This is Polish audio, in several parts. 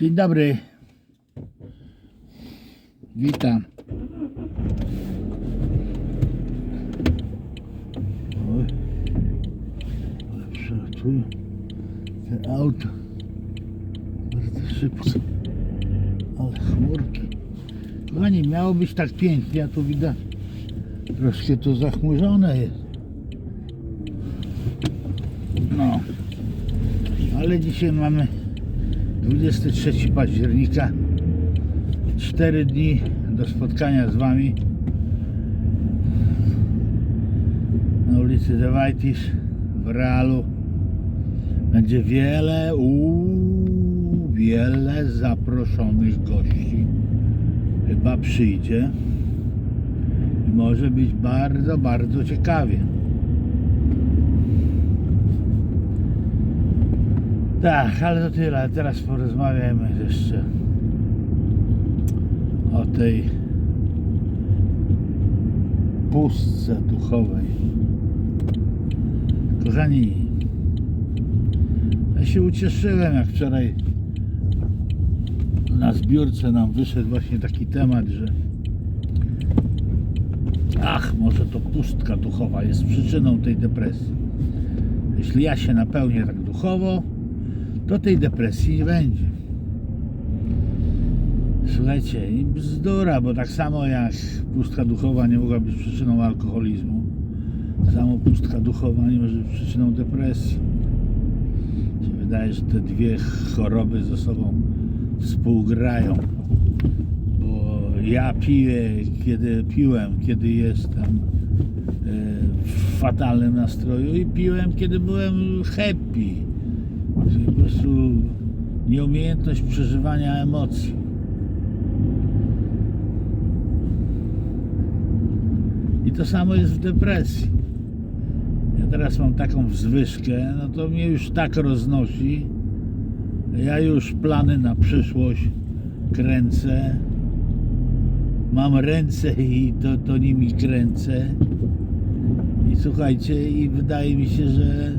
Dzień dobry. Witam. Przelatują te auto bardzo szybko. Ale chmurki. Kochani, miało być tak pięknie, a tu widać troszkę to zachmurzone jest. No. Ale dzisiaj mamy 23 października. 4 dni do spotkania z Wami na ulicy Dewajtis w Realu. Będzie wiele, uuu, wiele zaproszonych gości. Chyba przyjdzie. I może być bardzo, bardzo ciekawie. Tak, ale to tyle. Teraz porozmawiajmy jeszcze o tej pustce duchowej. Kochani, ja się ucieszyłem, jak wczoraj na zbiórce nam wyszedł właśnie taki temat, że ach, może to pustka duchowa jest przyczyną tej depresji. Jeśli ja się napełnię tak duchowo, to tej depresji nie będzie. Słuchajcie, i bzdura, bo tak samo jak pustka duchowa nie mogła być przyczyną alkoholizmu, tak samo pustka duchowa nie może być przyczyną depresji. Się wydaje, że te dwie choroby ze sobą współgrają, bo ja piję, kiedy piłem, kiedy jestem e, w fatalnym nastroju i piłem, kiedy byłem happy. Prostu nieumiejętność przeżywania emocji. I to samo jest w depresji. Ja teraz mam taką wzwyżkę, no to mnie już tak roznosi. Ja już plany na przyszłość kręcę. Mam ręce i to, to nimi kręcę. I słuchajcie, i wydaje mi się, że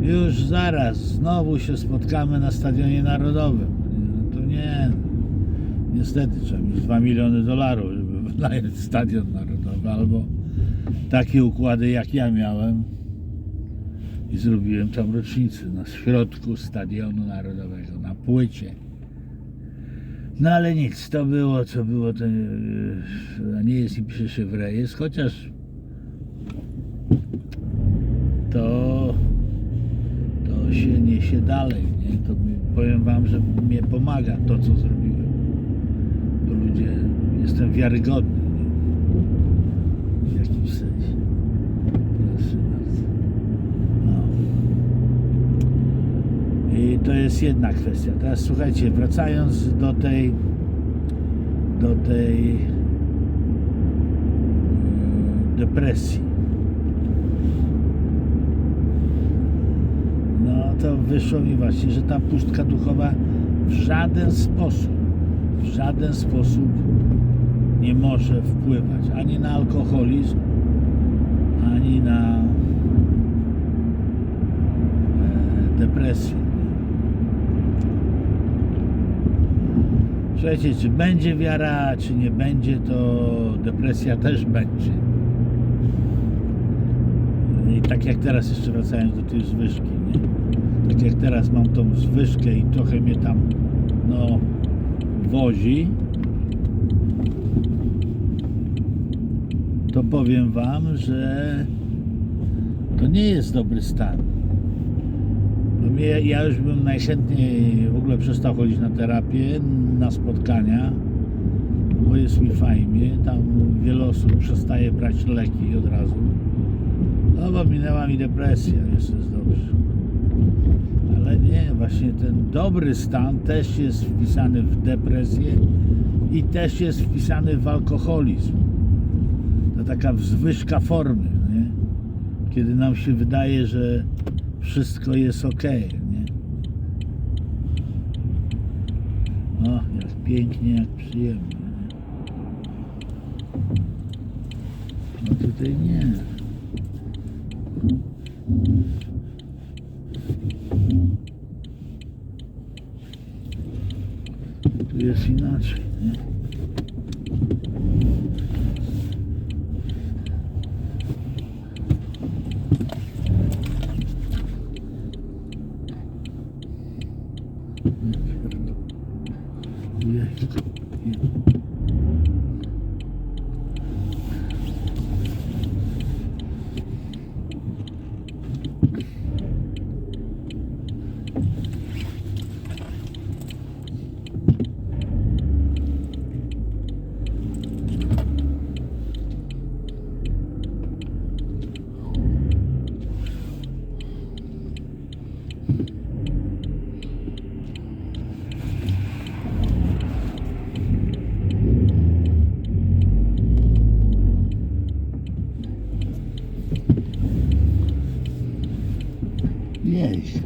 już zaraz znowu się spotkamy na stadionie narodowym. No to nie. Niestety trzeba mieć 2 miliony dolarów, żeby wynająć stadion narodowy, albo takie układy jak ja miałem i zrobiłem tam rocznicę na środku stadionu narodowego, na płycie. No ale nic, to było co było, to nie, nie jest i pisze w rejestr, chociaż to się niesie dalej, nie? To powiem wam, że mnie pomaga to, co zrobiłem. Bo ludzie, jestem wiarygodny, nie? W jakimś sensie. Proszę bardzo. No. I to jest jedna kwestia. Teraz słuchajcie, wracając do tej do tej e, depresji. No to wyszło mi właśnie, że ta pustka duchowa w żaden sposób, w żaden sposób nie może wpływać ani na alkoholizm, ani na e, depresję. Słuchajcie, czy będzie wiara, czy nie będzie, to depresja też będzie. I tak jak teraz, jeszcze wracając do tej zwyżki, nie? Jak teraz mam tą zwyżkę i trochę mnie tam no wozi, to powiem Wam, że to nie jest dobry stan. No ja już bym najchętniej w ogóle przestał chodzić na terapię, na spotkania, bo jest mi fajnie. Tam wiele osób przestaje brać leki od razu. No bo minęła mi depresja, jest jest dobrze. Nie, właśnie ten dobry stan też jest wpisany w depresję i też jest wpisany w alkoholizm. To taka wzwyżka formy, nie? Kiedy nam się wydaje, że wszystko jest ok, nie? O, jak pięknie, jak przyjemnie. Nie? No tutaj nie. Tu jest inaczej. Nie? Jest. Jest.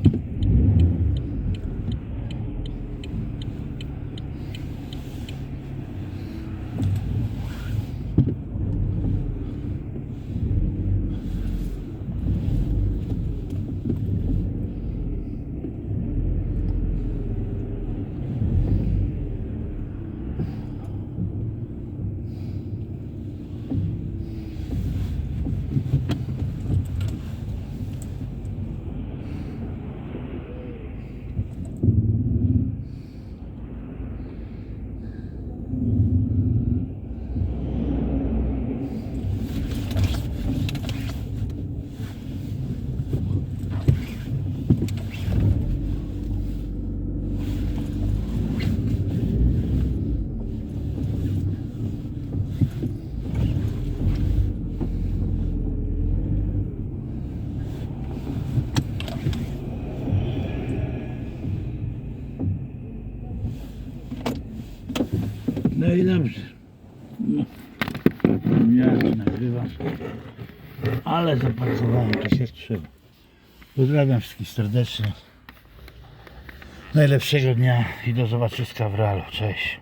No i dobrze. No. Ja nagrywam. Ale zaparkowałem tak jak trzeba. Pozdrawiam wszystkich serdecznie. Najlepszego dnia i do zobaczyska w realu. Cześć.